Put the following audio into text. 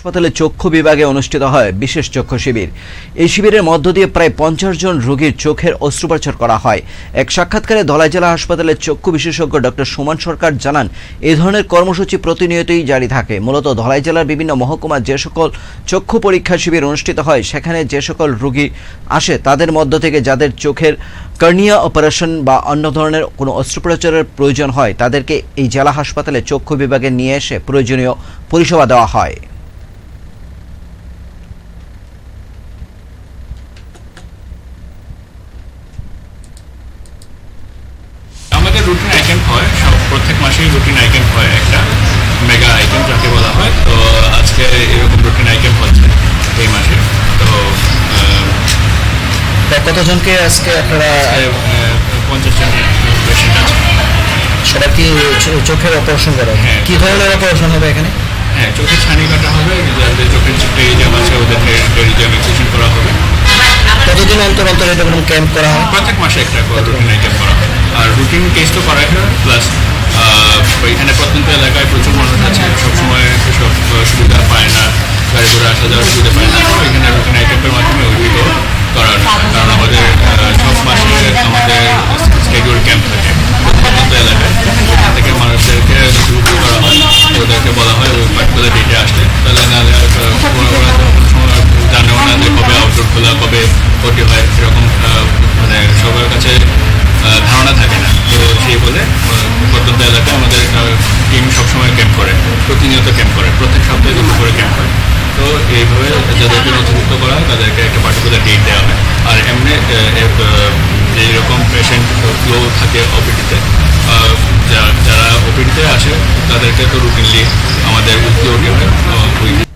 হাসপাতালে চক্ষু বিভাগে অনুষ্ঠিত হয় বিশেষ চক্ষু শিবির। এই শিবিরের মধ্য দিয়ে প্রায় পঞ্চাশ জন রোগীর চোখের অস্ত্রোপচার করা হয়। এক সাক্ষাৎকারে ধলাই জেলা হাসপাতালের চক্ষু বিশেষজ্ঞ ডক্টর সুমন সরকার জানান এই ধরনের কর্মসূচি প্রতিনিয়তই জারি থাকে। মূলত ধলাই জেলার বিভিন্ন মহকুমার যে সকল চক্ষু পরীক্ষা শিবির অনুষ্ঠিত হয়, সেখানে যে সকল রোগী আসে, তাদের মধ্য থেকে যাদের চোখের কর্নিয়া অপারেশন বা অন্য ধরনের কোনো অস্ত্রোপচারের প্রয়োজন হয়, তাদেরকে এই জেলা হাসপাতালে চক্ষু বিভাগে নিয়ে এসে প্রয়োজনীয় পরিষেবা দেওয়া হয় আমাদের রুটিন আইটেম হয় সব প্রত্যেক রুটিন আইটেম হয় একটা মেগা আইটেম যাকে বলা হয়। তো আজকে এরকম রুটিন আইটেম হচ্ছে এই মাসে। তো কতজনকে আজকে আপনারা পঞ্চাশ জন পেশেন্ট আছে। সেটা কি চোখের অপারেশন করে? হ্যাঁ। কি ধরনের অপারেশন হবে এখানে? হ্যাঁ চোখের ছানি কাটা হবে যাদের চোখের যে টেরিজাম আছে ওদেরকে টেরিজাম এক্সিশন করা হবে। কতদিন অন্তর অন্তর এটা কোনো ক্যাম্প করা হয়? প্রত্যেক মাসে একটা রুটিন আইটেম রুটিন টেস্টও করা হয় প্লাস এখানে প্রত্যন্ত এলাকায় প্রচুর মানুষ আছে, সবসময় সব সুবিধা পায় না, গাড়ি ঘোড়া আসা যাওয়ার সুবিধা পায় না এখানে রুটিন আইটেমের মাধ্যমে ওইগুলো হয় কারণ আমাদের সব মাসে আমাদের স্কেডিউল ক্যাম্প থাকে, প্রত্যন্ত এলাকায়। এখান থেকে মানুষদেরকে নথিভুক্ত করা হয়, ওদেরকে বলা হয়, ওই পার্টিকুলার ডেটে আসলে তাহলে নাহলে জানেও না যে কবে আউটডোর খোলা, কবে ওটি হয় সেরকম হয়, তাদেরকে একটা পার্টিকুলার ডেট দেওয়া হয়। আর এমনি এইরকম পেশেন্ট ফ্লো থাকে ওপিডিতে যারা ওপিডিতে আসে, তাদেরকে তো রুটিনলি আমাদের উত্তর উঠে